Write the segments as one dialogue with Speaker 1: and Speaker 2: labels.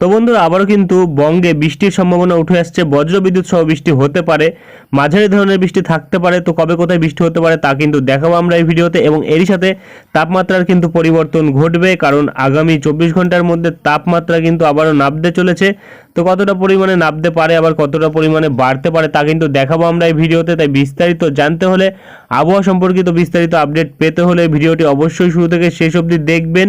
Speaker 1: তো বন্ধুরা, আবারও কিন্তু বঙ্গে বৃষ্টির সম্ভাবনা উঠে আসছে। বজ্রবিদ্যুৎ সহ বৃষ্টি হতে পারে, মাঝারি ধরনের বৃষ্টি থাকতে পারে, তো কবে কোথায় বৃষ্টি হতে পারে তা কিন্তু দেখাবো আমরা এই ভিডিওতে এবং এরই সাথে তাপমাত্রার কিন্তু পরিবর্তন ঘটবে, কারণ আগামী চব্বিশ ঘণ্টার মধ্যে তাপমাত্রা কিন্তু আবারও নামতে চলেছে। তো কতটা পরিমাণে নামতে পারে, আবার কতটা পরিমাণে বাড়তে পারে তা কিন্তু দেখাবো আমরা এই ভিডিওতে। তাই বিস্তারিত জানতে হলে, আবহাওয়া সম্পর্কিত বিস্তারিত আপডেট পেতে হলে ভিডিওটি অবশ্যই শুরু থেকে শেষ অবধি দেখবেন।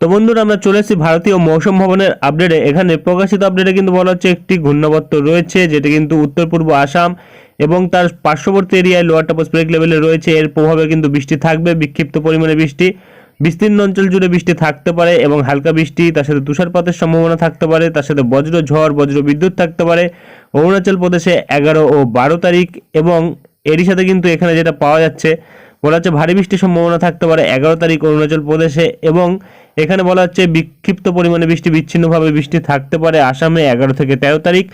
Speaker 1: তো বন্ধুরা, আমরা চলে এসেছি ভারতীয় মৌসুম ভবনের আপডেটে। এখানে প্রকাশিত আপডেটে কিন্তু বলা হচ্ছে একটি ঘূর্ণাবর্ত রয়েছে, যেটি কিন্তু উত্তর, পূর্ব আসাম এবং তার পার্শ্ববর্তী এরিয়ায় লোয়ার টপোস্ফেরিক লেভেলে রয়েছে। এর প্রভাবে কিন্তু বৃষ্টি থাকবে, বিক্ষিপ্ত পরিমাণে বৃষ্টি, বিস্তীর্ণ অঞ্চল জুড়ে বৃষ্টি থাকতে পারে এবং হালকা বৃষ্টি, তার সাথে তুষারপাতের সম্ভাবনা থাকতে পারে, তার সাথে বজ্র ঝড়, বজ্র বিদ্যুৎ থাকতে পারে। অরুণাচল প্রদেশে এগারো ও বারো তারিখ এবং এরই সাথে কিন্তু এখানে যেটা পাওয়া যাচ্ছে বলা হচ্ছে ভারী বৃষ্টির সম্ভাবনা থাকতে পারে এগারো তারিখ অরুণাচল প্রদেশে এবং এখানে বলা হচ্ছে বিক্ষিপ্ত পরিমাণে বৃষ্টি, বিচ্ছিন্নভাবে বৃষ্টি থাকতে পারে আসামে এগারো থেকে তেরো তারিখ,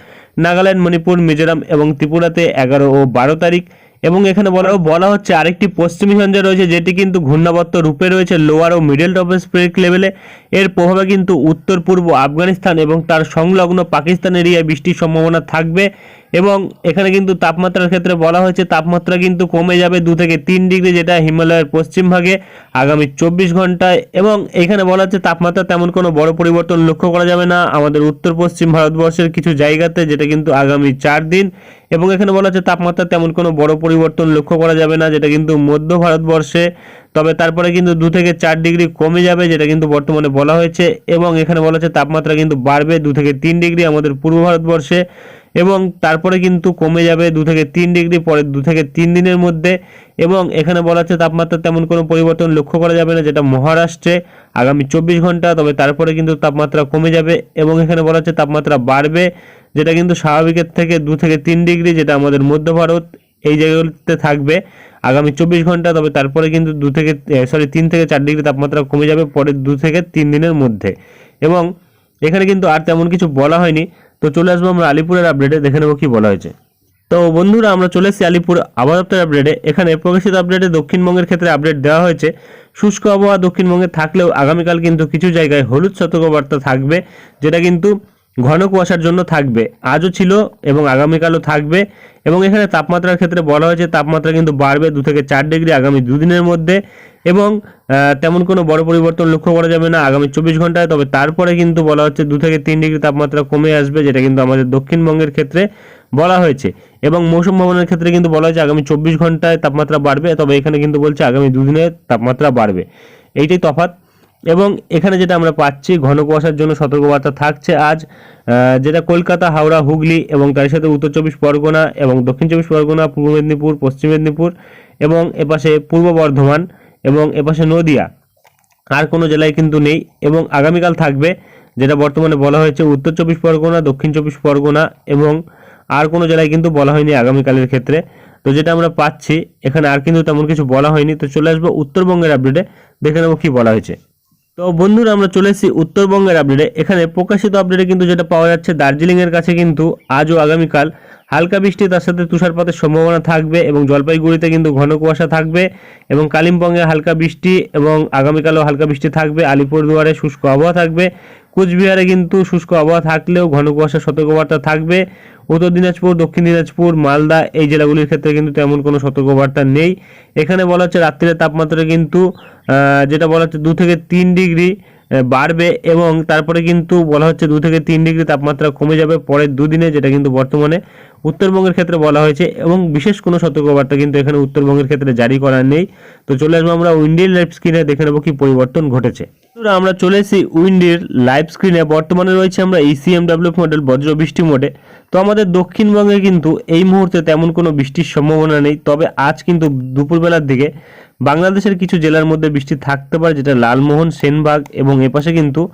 Speaker 1: নাগাল্যান্ড, মণিপুর, মিজোরাম এবং ত্রিপুরাতে এগারো ও বারো তারিখ এবং এখানে বলা বলা হচ্ছে আরেকটি পশ্চিমী সঞ্জয় রয়েছে যেটি কিন্তু ঘূর্ণাবর্ত রূপে রয়েছে লোয়ার ও মিডল টপোস্ফেরিক লেভেলে। এর প্রভাবে কিন্তু উত্তর পূর্ব আফগানিস্তান এবং তার সংলগ্ন পাকিস্তান এরিয়ায় বৃষ্টির সম্ভাবনা থাকবে। এবং এখানে কিন্তু তাপমাত্রার ক্ষেত্রে বলা হয়েছে তাপমাত্রা কিন্তু কমে যাবে দু থেকে তিন ডিগ্রি, যেটা হিমালয়ের পশ্চিম ভাগে আগামী চব্বিশ ঘন্টায়। এবং এখানে বলা হচ্ছে তাপমাত্রা তেমন কোনো বড় পরিবর্তন লক্ষ্য করা যাবে না। আমাদের উত্তর পশ্চিম ভারতবর্ষের কিছু জায়গাতে যেটা কিন্তু আগামী চার দিন। এবং এখানে বলা হচ্ছে তাপমাত্রা তেমন কোনো বড় পরিবর্তন লক্ষ্য করা যাবে না, যেটা কিন্তু মধ্য ভারতবর্ষে। তবে তারপরে কিন্তু দু থেকে চার ডিগ্রি কমে যাবে, যেটা কিন্তু বর্তমানে বলা হয়েছে। এবং এখানে বলা হচ্ছে তাপমাত্রা কিন্তু বাড়বে দু থেকে তিন ডিগ্রি আমাদের পূর্ব ভারতবর্ষে। এবং তারপরে কিন্তু কমে যাবে দু থেকে তিন ডিগ্রি, পরে দু থেকে তিন দিনের মধ্যে। এবং এখানে বলা হচ্ছে তাপমাত্রা তেমন কোনো পরিবর্তন লক্ষ্য করা যাবে না, যেটা মহারাষ্ট্রে আগামী চব্বিশ ঘণ্টা, তবে তারপরে কিন্তু তাপমাত্রা কমে যাবে। এবং এখানে বলা হচ্ছে তাপমাত্রা বাড়বে, যেটা কিন্তু স্বাভাবিকের থেকে দু থেকে তিন ডিগ্রি, যেটা আমাদের মধ্য ভারত এই জায়গাগুলোতে থাকবে আগামী চব্বিশ ঘণ্টা, তবে তারপরে কিন্তু দু থেকে সরি তিন থেকে চার ডিগ্রি তাপমাত্রা কমে যাবে পরের দু থেকে তিন দিনের মধ্যে। এবং এখানে কিন্তু আর তেমন কিছু বলা হয়নি। তো চলে আসব আমরা আলিপুরের আপডেটে দেখে নেব কি বলা হয়েছে। তো বন্ধুরা, আমরা চলে এসেছি আলিপুর আবহাওয়া দপ্তরের আপডেটে এখানে প্রকাশিত আপডেটে দক্ষিণবঙ্গের ক্ষেত্রে আপডেট দেওয়া হয়েছে। শুষ্ক আবহাওয়া দক্ষিণবঙ্গে থাকলেও আগামীকাল কিন্তু কিছু জায়গায় হলুদ সতর্কবার্তা থাকবে, যেটা কিন্তু ঘন কুয়াশার জন্য থাকবে। আজও ছিল এবং আগামীকালও থাকবে এবং এখানে তাপমাত্রার ক্ষেত্রে বলা হয়েছে তাপমাত্রা কিন্তু বাড়বে দু থেকে চার ডিগ্রি আগামী দুদিনের মধ্যে এবং তেমন কোনো বড় পরিবর্তন লক্ষ্য করা যাবে না আগামী চব্বিশ ঘন্টায়। তবে তারপরে কিন্তু বলা হচ্ছে দু থেকে তিন ডিগ্রি তাপমাত্রা কমে আসবে, যেটা কিন্তু আমাদের দক্ষিণবঙ্গের ক্ষেত্রে বলা হয়েছে। এবং মৌসুম ভবনের ক্ষেত্রে কিন্তু বলা হয়েছে আগামী চব্বিশ ঘন্টায় তাপমাত্রা বাড়বে, তবে এখানে কিন্তু বলছে আগামী দুদিনে তাপমাত্রা বাড়বে। এইটাই তফাৎ। এবং এখানে যেটা আমরা পাচ্ছি, ঘন কুয়াশার জন্য সতর্কবার্তা থাকছে আজ যেটা কলকাতা, হাওড়া, হুগলি এবং তার সাথে উত্তর চব্বিশ পরগনা এবং দক্ষিণ চব্বিশ পরগনা, পূর্ব মেদিনীপুর, পশ্চিম মেদিনীপুর এবং এপাশে পূর্ব বর্ধমান এবং এপাশে নদিয়া। আর কোনো জেলায় কিন্তু নেই এবং আগামীকাল থাকবে, যেটা বর্তমানে বলা হয়েছে উত্তর চব্বিশ পরগনা, দক্ষিণ চব্বিশ পরগনা এবং আর কোনো জেলায় কিন্তু বলা হয়নি আগামীকালের ক্ষেত্রে। তো যেটা আমরা পাচ্ছি, এখানে আর কিন্তু তেমন কিছু বলা হয়নি। তো চলে আসব উত্তরবঙ্গের আপডেটে দেখে নেব কি বলা হয়েছে। তো বন্ধুরা, আমরা চলে এসেছি উত্তরবঙ্গের আপডেটে এখানে প্রকাশিত আপডেটে কিন্তু যেটা পাওয়া যাচ্ছে, দার্জিলিংয়ের কাছে কিন্তু আজ ও আগামীকাল হালকা বৃষ্টি, তার সাথে তুষারপাতের সম্ভাবনা থাকবে এবং জলপাইগুড়িতে কিন্তু ঘন কুয়াশা থাকবে এবং কালিম্পংয়ে হালকা বৃষ্টি এবং আগামীকালও হালকা বৃষ্টি থাকবে। আলিপুরদুয়ারে শুষ্ক আবহাওয়া থাকবে। কুচবিহারে কিন্তু শুষ্ক আবহাওয়া থাকলেও ঘন কুয়াশা সতর্কবার্তা থাকবে। উত্তর দিনাজপুর, দক্ষিণ দিনাজপুর, মালদা এই জেলাগুলির ক্ষেত্রে কিন্তু তেমন কোনো সতর্কবার্তা নেই। এখানে বলা হচ্ছে রাত্রির তাপমাত্রা কিন্তু যেটা বলা হচ্ছে দু থেকে তিন ডিগ্রি বাড়বে এবং তারপরে কিন্তু বলা হচ্ছে দু থেকে তিন ডিগ্রি তাপমাত্রা কমে যাবে পরের দুদিনে, যেটা কিন্তু বর্তমানে উত্তরবঙ্গের ক্ষেত্রে বলা হয়েছে এবং বিশেষ কোনো সতর্কবার্তা কিন্তু এখানে উত্তরবঙ্গের ক্ষেত্রে জারি করা নেই। তো চলে আসব আমরা উইন্ডির লাইফ স্ক্রিনে, দেখে নেব কি পরিবর্তন ঘটেছে। আমরা চলে এসেছি উইন্ডির লাইভ স্ক্রিনে। বর্তমানে রয়েছে আমরা ইসিএমডাব্লিউ মডেল বজ্র বৃষ্টি মোডে তো আমাদের দক্ষিণবঙ্গে কিন্তু এই মুহূর্তে তেমন কোনো বৃষ্টির সম্ভাবনা নেই। তবে আজ কিন্তু দুপুরবেলার দিকে বাংলাদেশের কিছু জেলার মধ্যে বৃষ্টি থাকতে পারে, যেটা লালমোহন, সেনবাগ এবং এপাশে কিন্তু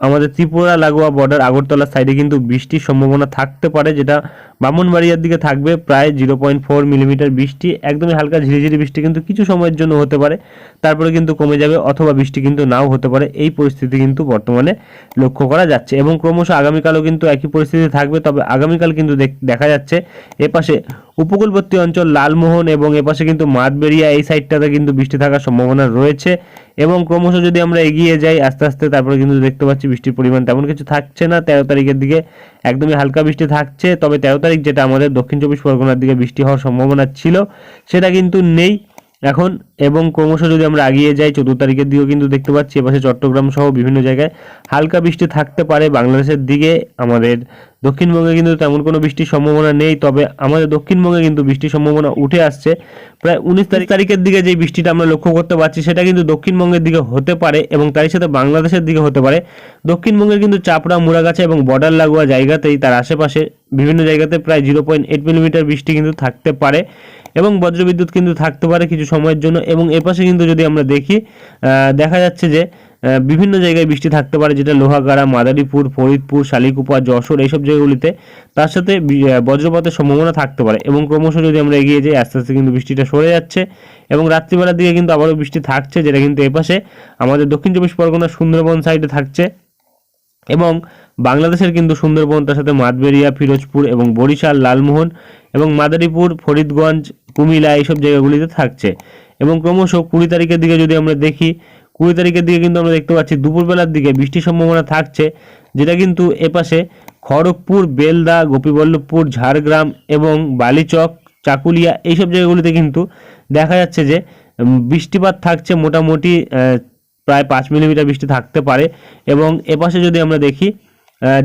Speaker 1: আমাদের ত্রিপুরা লাগোয়া বর্ডার আগরতলার সাইডে কিন্তু বৃষ্টির সম্ভাবনা থাকতে পারে, যেটা ব্রাহ্মণবাড়িয়ার দিকে থাকবে, প্রায় জিরো পয়েন্ট ফোর মিলিমিটার বৃষ্টি, একদমই হালকা ঝিরিঝিরি বৃষ্টি কিন্তু কিছু সময়ের জন্য হতে পারে, তারপরে কিন্তু কমে যাবে অথবা বৃষ্টি কিন্তু নাও হতে পারে, এই পরিস্থিতি কিন্তু বর্তমানে লক্ষ্য করা যাচ্ছে এবং ক্রমশ আগামীকালও কিন্তু একই পরিস্থিতি থাকবে, তবে আগামীকাল কিন্তু দেখ- দেখা যাচ্ছে এপাশে উপকূলবর্তী অঞ্চল লালমোহন এবং এপাশে কিন্তু মাঠবেড়িয়া এই সাইডটাতে কিন্তু বৃষ্টি থাকার সম্ভাবনা রয়েছে। এবং ক্রমশ যদি আমরা এগিয়ে যাই, আস্তে আস্তে তারপরে কিন্তু দেখতে পাচ্ছি বৃষ্টির পরিমাণ তেমন কিছু থাকছে না। তেরো তারিখের দিকে একদমই হালকা বৃষ্টি থাকছে, তবে তেরো তারিখ যেটা আমাদের দক্ষিণ চব্বিশ পরগনার দিকে বৃষ্টি হওয়ার সম্ভাবনা ছিল, সেটা কিন্তু নেই। এখন, এবং ক্রমশ যদি আমরা এগিয়ে যাই, চোদ্দ তারিখের দিকেও কিন্তু দেখতে পাচ্ছি, এপাশে চট্টগ্রাম সহ বিভিন্ন জায়গায় হালকা বৃষ্টি থাকতে পারে বাংলাদেশের দিকে। আমাদের দক্ষিণবঙ্গে কিন্তু তেমন কোনো বৃষ্টির সম্ভাবনা নেই, তবে আমাদের দক্ষিণবঙ্গে কিন্তু বৃষ্টির সম্ভাবনা উঠে আসছে। প্রায় উনিশ তারিখ তারিখের দিকে যে বৃষ্টিটা আমরা লক্ষ্য করতে পারছি, সেটা কিন্তু দক্ষিণবঙ্গের দিকে হতে পারে এবং তারই সাথে বাংলাদেশের দিকে হতে পারে। দক্ষিণবঙ্গের কিন্তু চাপড়া, মুড়াগাছা এবং বর্ডার লাগোয়া জায়গাতেই তার আশেপাশে বিভিন্ন জায়গাতে প্রায় জিরো পয়েন্ট এইট মিলিমিটার বৃষ্টি কিন্তু থাকতে পারে। এবং বজ্রবিদ্যুৎ কিন্তু থাকতে পারে কিছু সময়ের জন্য। এবং এপাশে কিন্তু যদি আমরা দেখি দেখা যাচ্ছে যে বিভিন্ন জায়গায় বৃষ্টি থাকতে পারে, যেটা লোহাগাড়া, মাদারীপুর, ফরিদপুর, শালিকুপা, যশোর এইসব জায়গাগুলিতে। তার সাথে বজ্রপাতের সম্ভাবনা থাকতে পারে। এবং ক্রমশ যদি আমরা এগিয়ে যাই, আস্তে আস্তে কিন্তু বৃষ্টিটা সরে যাচ্ছে। এবং রাত্রিবেলার দিকে কিন্তু আবারও বৃষ্টি থাকছে, যেটা কিন্তু এপাশে আমাদের দক্ষিণ চব্বিশ পরগনা সুন্দরবন সাইডে থাকছে। এবং বাংলাদেশের কিন্তু সুন্দরবন, তার সাথে মাতবেরিয়া ফিরোজপুর এবং বরিশাল, লালমোহন এবং মাদারীপুর, ফরিদগঞ্জ, কুমিল্লা এইসব জায়গাগুলিতে থাকছে। এবং ক্রমশ কুড়ি তারিখের দিকে যদি আমরা দেখি, কুড়ি তারিখের দিকে কিন্তু আমরা দেখতে পাচ্ছি দুপুরবেলার দিকে বৃষ্টির সম্ভাবনা থাকছে, যেটা কিন্তু এপাশে খড়গপুর, বেলদা, গোপীবল্লভপুর, ঝাড়গ্রাম এবং বালিচক, চাকুলিয়া এইসব জায়গাগুলিতে কিন্তু দেখা যাচ্ছে যে বৃষ্টিপাত থাকছে মোটামুটি প্রায় পাঁচ মিলিমিটার বৃষ্টি থাকতে পারে। এবং এপাশে যদি আমরা দেখি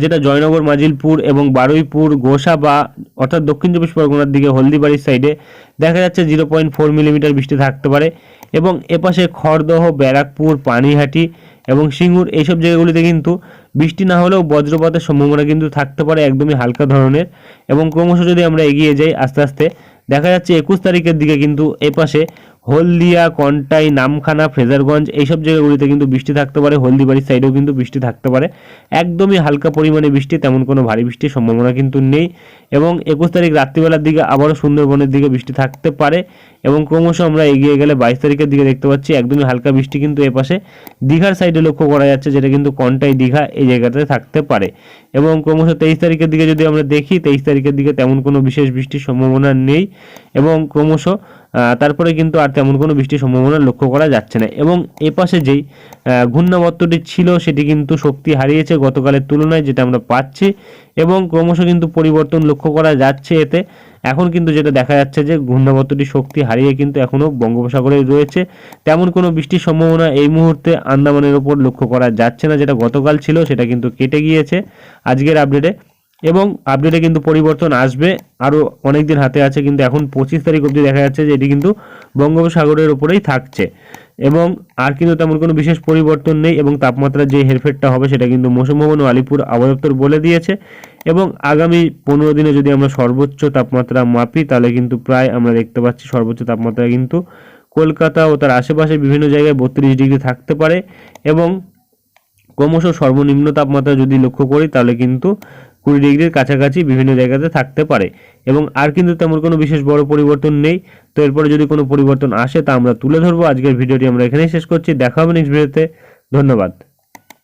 Speaker 1: যেটা জয়নগর, মাজিলপুর এবং বারুইপুর, গোসা বা অর্থাৎ দক্ষিণ চব্বিশ পরগনার দিকে হলদিবাড়ির সাইডে দেখা যাচ্ছে জিরো পয়েন্ট ফোর মিলিমিটার বৃষ্টি থাকতে পারে এবং এপাশে খড়দহ, ব্যারাকপুর, পানিহাটি এবং সিঙ্গুর এইসব জায়গাগুলিতে কিন্তু বৃষ্টি না হলেও বজ্রপাতের সম্ভাবনা কিন্তু থাকতে পারে একদমই হালকা ধরনের এবং ক্রমশ যদি আমরা এগিয়ে যাই আস্তে আস্তে, দেখা যাচ্ছে একুশ তারিখের দিকে কিন্তু এপাশে হলদিয়া, কন্টাই, নামখানা ফ্রেজারগঞ্জ এইসব জায়গাগুলিতে কিন্তু বৃষ্টি থাকতে পারে। হলদিবাড়ির সাইডেও কিন্তু বৃষ্টি থাকতে পারে। একদমই হালকা পরিমাণে বৃষ্টি, তেমন কোনো ভারী বৃষ্টির সম্ভাবনা কিন্তু নেই। এবং একুশ তারিখ রাত্রিবেলার দিকে আবারও সুন্দরবনের দিকে বৃষ্টি থাকতে পারে। এবং ক্রমশ আমরা এগিয়ে গেলে বাইশ তারিখের দিকে দেখতে পাচ্ছি একদমই হালকা বৃষ্টি কিন্তু এপাশে দীঘার সাইডে লক্ষ্য করা যাচ্ছে যেটা কিন্তু কন্টাই দীঘা এই জায়গাটাতে থাকতে পারে। এবং ক্রমশ তেইশ তারিখের দিকে যদি আমরা দেখি, তেইশ তারিখের দিকে তেমন কোনো বিশেষ বৃষ্টির সম্ভাবনা নেই এবং ক্রমশ তারপরে কিন্তু আর তেমন কোনো বৃষ্টির সম্ভাবনা লক্ষ্য করা যাচ্ছে না। এবং এপাশে যেই ঘূর্ণাবর্তটি ছিল সেটি কিন্তু শক্তি হারিয়েছে গতকালের তুলনায় যেটা আমরা পাচ্ছি এবং ক্রমশ কিন্তু পরিবর্তন লক্ষ্য করা যাচ্ছে এতে। এখন কিন্তু যেটা দেখা যাচ্ছে যে ঘূর্ণাবর্তটি শক্তি হারিয়ে কিন্তু এখনও বঙ্গোপসাগরে রয়েছে। তেমন কোনো বৃষ্টির সম্ভাবনা এই মুহূর্তে আন্দামানের ওপর লক্ষ্য করা যাচ্ছে না, যেটা গতকাল ছিল, সেটা কিন্তু কেটে গিয়েছে আজকের আপডেটে। এবং আপডেটে কিন্তু পরিবর্তন আসবে, আরও অনেক দিন হাতে আছে, কিন্তু এখন পঁচিশ তারিখ অবধি দেখা যাচ্ছে যে এটি কিন্তু বঙ্গোপসাগরের ওপরেই থাকছে। এবং আর কিন্তু তেমন কোনো বিশেষ পরিবর্তন নেই এবং তাপমাত্রার যে হেরফেরটা হবে সেটা কিন্তু মৌসুম ভবন ও আলিপুর আবহাওয়া দপ্তর বলে দিয়েছে। এবং আগামী পনেরো দিনে যদি আমরা সর্বোচ্চ তাপমাত্রা মাপি, তাহলে কিন্তু প্রায় আমরা দেখতে পাচ্ছি সর্বোচ্চ তাপমাত্রা কিন্তু কলকাতা ও তার আশেপাশে বিভিন্ন জায়গায় বত্রিশ ডিগ্রি থাকতে পারে। এবং ক্রমশ সর্বনিম্ন তাপমাত্রা যদি লক্ষ্য করি, তাহলে কিন্তু কুড়ি ডিগ্রির কাছাকাছি বিভিন্ন জায়গাতে থাকতে পারে। এবং আর কিন্তু তেমন কোনো বিশেষ বড় পরিবর্তন নেই। তো এরপরে যদি কোনো পরিবর্তন আসে, তা আমরা তুলে ধরবো। আজকের ভিডিওটি আমরা এখানেই শেষ করছি। দেখা হবে নেক্সট ভিডিওতে ধন্যবাদ।